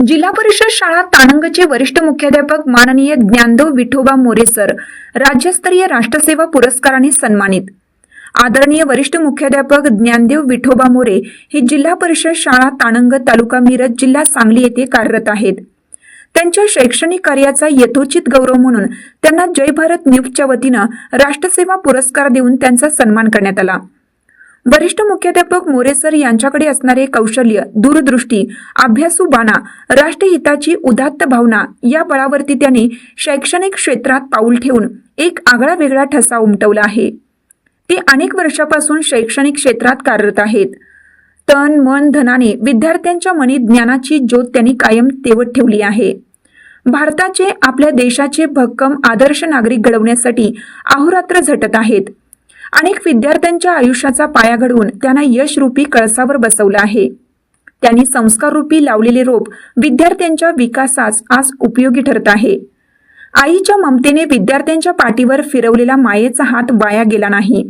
जिल्हा परिषद शाळा तानंगचे वरिष्ठ मुख्याध्यापक माननीय ज्ञानदेव विठोबा मोरे सर राज्यस्तरीय राष्ट्रसेवा पुरस्काराने सन्मानित. आदरणीय वरिष्ठ मुख्याध्यापक ज्ञानदेव विठोबा मोरे हे जिल्हा परिषद शाळा तानंग तालुका मिरज जिल्हा सांगली येथे कार्यरत आहेत. त्यांच्या शैक्षणिक कार्याचा यथोचित गौरव म्हणून त्यांना जय भारत न्यूजच्या वतीनं राष्ट्रसेवा पुरस्कार देऊन त्यांचा सन्मान करण्यात आला. वरिष्ठ मुख्याध्यापक मोरे सर यांच्याकडे असणारे कौशल्य दूरदृष्टी अभ्यासू बाणा राष्ट्रहिताची उदात्त भावना या बळावरती त्यांनी शैक्षणिक क्षेत्रात पाऊल ठेवून एक आगळा वेगळा ठसा उमटवला आहे. ते अनेक वर्षापासून शैक्षणिक क्षेत्रात कार्यरत आहेत. तन मन धनाने विद्यार्थ्यांच्या मनी ज्ञानाची ज्योत त्यांनी कायम तेवत ठेवली आहे. भारताचे आपल्या देशाचे भक्कम आदर्श नागरिक घडवण्यासाठी अहोरात्र झटत आहेत. अनेक विद्यार्थ्यांच्या आयुष्याचा पाया घडवून त्यांना यशरूपी कळसावर बसवलं आहे. त्यांनी संस्काररूपी लावलेले रोप विद्यार्थ्यांच्या विकासास आज उपयोगी ठरत आहे. आईच्या ममतेने विद्यार्थ्यांच्या पाठीवर फिरवलेला मायेचा हात वाया गेला नाही.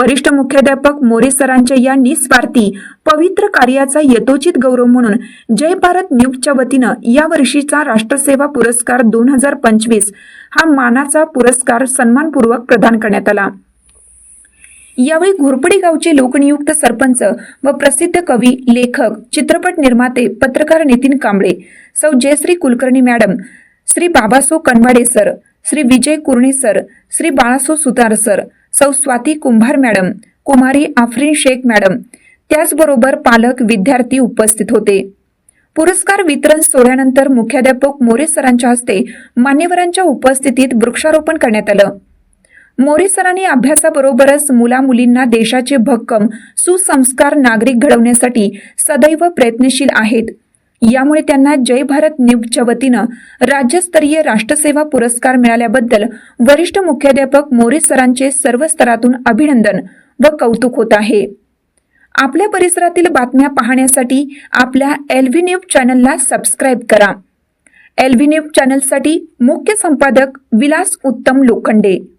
वरिष्ठ मुख्याध्यापक मोरे सरांच्या या निस्वार्थी पवित्र कार्याचा यथोचित गौरव म्हणून जय भारत न्यूजच्या वतीनं या वर्षीचा राष्ट्रसेवा पुरस्कार दोन हजार पंचवीस हा मानाचा पुरस्कार सन्मानपूर्वक प्रदान करण्यात आला. यावेळी घोरपडी गावचे लोकनियुक्त सरपंच व प्रसिद्ध कवी लेखक चित्रपट निर्माते पत्रकार नितीन कांबळे सौ Jayashree Kulkarni madam Shri Babaso Kanwade sir Shri Vijay Kurne sir Shri Balaso Sutar sir सौ स्वाती कुंभार मॅडम कुमारी आफरीन शेख मॅडम त्याचबरोबर पालक विद्यार्थी उपस्थित होते. पुरस्कार वितरण सोहळ्यानंतर मुख्याध्यापक मोरे सरांच्या हस्ते मान्यवरांच्या उपस्थितीत वृक्षारोपण करण्यात आलं. मोरे सरांनी अभ्यासाबरोबरच मुला मुलींना देशाचे भक्कम सुसंस्कार नागरिक घडवण्यासाठी सदैव प्रयत्नशील आहेत. यामुळे त्यांना जय भारत न्यूजच्या वतीनं राज्यस्तरीय राष्ट्रसेवा पुरस्कार मिळाल्याबद्दल वरिष्ठ मुख्याध्यापक मोरे सरांचे सर्व स्तरातून अभिनंदन व कौतुक होत आहे. आपल्या परिसरातील बातम्या पाहण्यासाठी आपल्या एलव्ही न्यूज चॅनलला सबस्क्राईब करा. एलव्ही न्यूज चॅनलसाठी मुख्य संपादक विलास उत्तम लोखंडे.